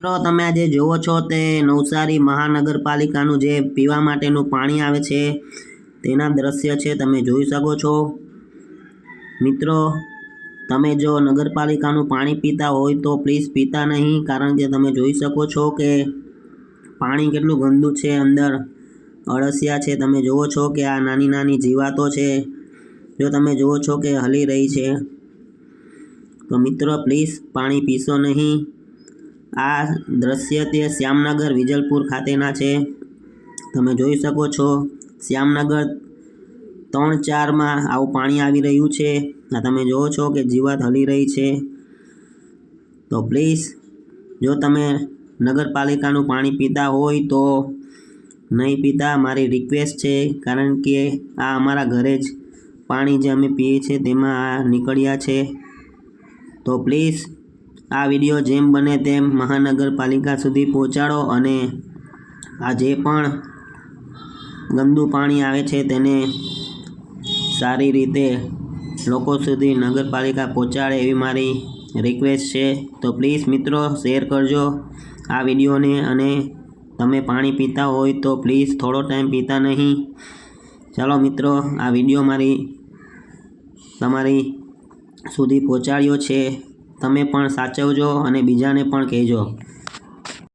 મિત્રો તમે આજે જુઓ છો તે નવસારી મહાનગરપાલિકાનું જે પીવા માટેનું પાણી આવે છે, તેના દ્રશ્ય છે, તમે જોઈ શકો છો. મિત્રો, તમે જો નગરપાલિકાનું પાણી પીતા હોય તો પ્લીઝ પીતા નહીં, કારણ કે તમે જોઈ શકો છો કે પાણી કેટલું ગંદુ છે, અંદર અળસિયા છે. તમે જુઓ છો કે આ નાની નાની જીવાતો છે. જો તમે જુઓ છો કે હલી રહી છે, તો મિત્રો પ્લીઝ પાણી પીશો નહીં. આ દ્રશ્ય તે શ્યામનગર વિજલપુર ખાતેના છે. તમે જોઈ શકો છો, શ્યામનગર ત્રણ ચારમાં આવું પાણી આવી રહ્યું છે. આ તમે જુઓ છો કે જીવાત હલી રહી છે. તો પ્લીઝ, જો તમે નગરપાલિકાનું પાણી પીતા હોય તો નહીં પીતા, મારી રિક્વેસ્ટ છે. કારણ કે આ અમારા ઘરે જ પાણી જે અમે પીએ છીએ તેમાં આ નીકળ્યા છે. તો પ્લીઝ આ વીડિયો જેમ બને તેમ મહાનગરપાલિકા સુધી પહોંચાડો અને આ જે પણ ગંદુ પાણી આવે છે તેને સારી રીતે લોકો સુધી નગરપાલિકા પહોંચાડે એવી મારી રિક્વેસ્ટ છે. તો પ્લીઝ મિત્રો શેર કરજો આ વિડીયોને અને તમે પાણી પીતા હોય તો પ્લીઝ થોડો ટાઈમ પીતા નહીં. ચાલો મિત્રો, આ વીડિયો મારી તમારી સુધી પહોંચાડ્યો છે. તમે પણ સાચવજો અને બીજાને પણ કહેજો.